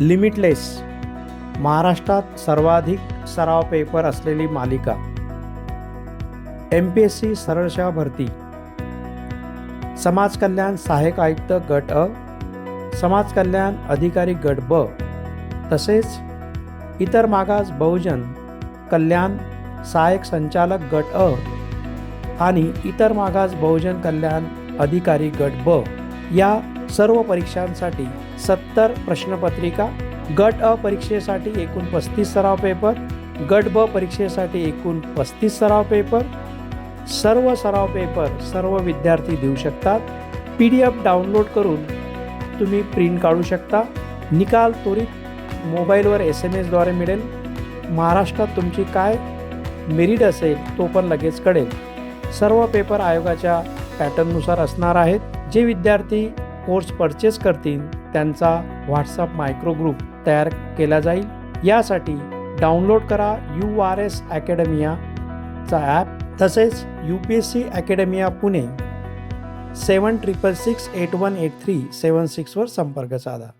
Limitless महाराष्ट्रात सर्वाधिक सराव पेपर असलेली मालिका. एम पी एस सी सरळशा भरती. समाज कल्याण सहाय्यक आयुक्त गट अ समाज कल्याण अधिकारी गट ब तसेच इतर मागास बहुजन कल्याण सहाय्यक संचालक गट अ आणि इतर मागास बहुजन कल्याण अधिकारी गट ब या सर्व परीक्षांसाठी सत्तर प्रश्नपत्रिका गट अ परीक्षेसाठी एकूण पस्तीस सराव पेपर गट ब परीक्षेसाठी एकूण पस्तीस सराव पेपर. सर्व सराव पेपर सर्व विद्यार्थी देऊ शकतात. पी डी एफ डाउनलोड करून तुम्ही प्रिंट काढू शकता. निकाल त्वरित मोबाईलवर एस एम एसद्वारे मिळेल. महाराष्ट्रात तुमची काय मेरिट असेल तो पण लगेच कळेल. सर्व पेपर आयोगाच्या पॅटर्ननुसार असणार आहेत. जे विद्यार्थी कोर्स परचेस करतील त्यांचा व्हॉट्सअप मायक्रो ग्रुप तयार केला जाईल. यासाठी डाउनलोड करा यू आर एस अकॅडमियाचा ॲप तसेच U P S C academia Pune. Seven triple six eight one eight three seven सिक्सवर संपर्क साधा.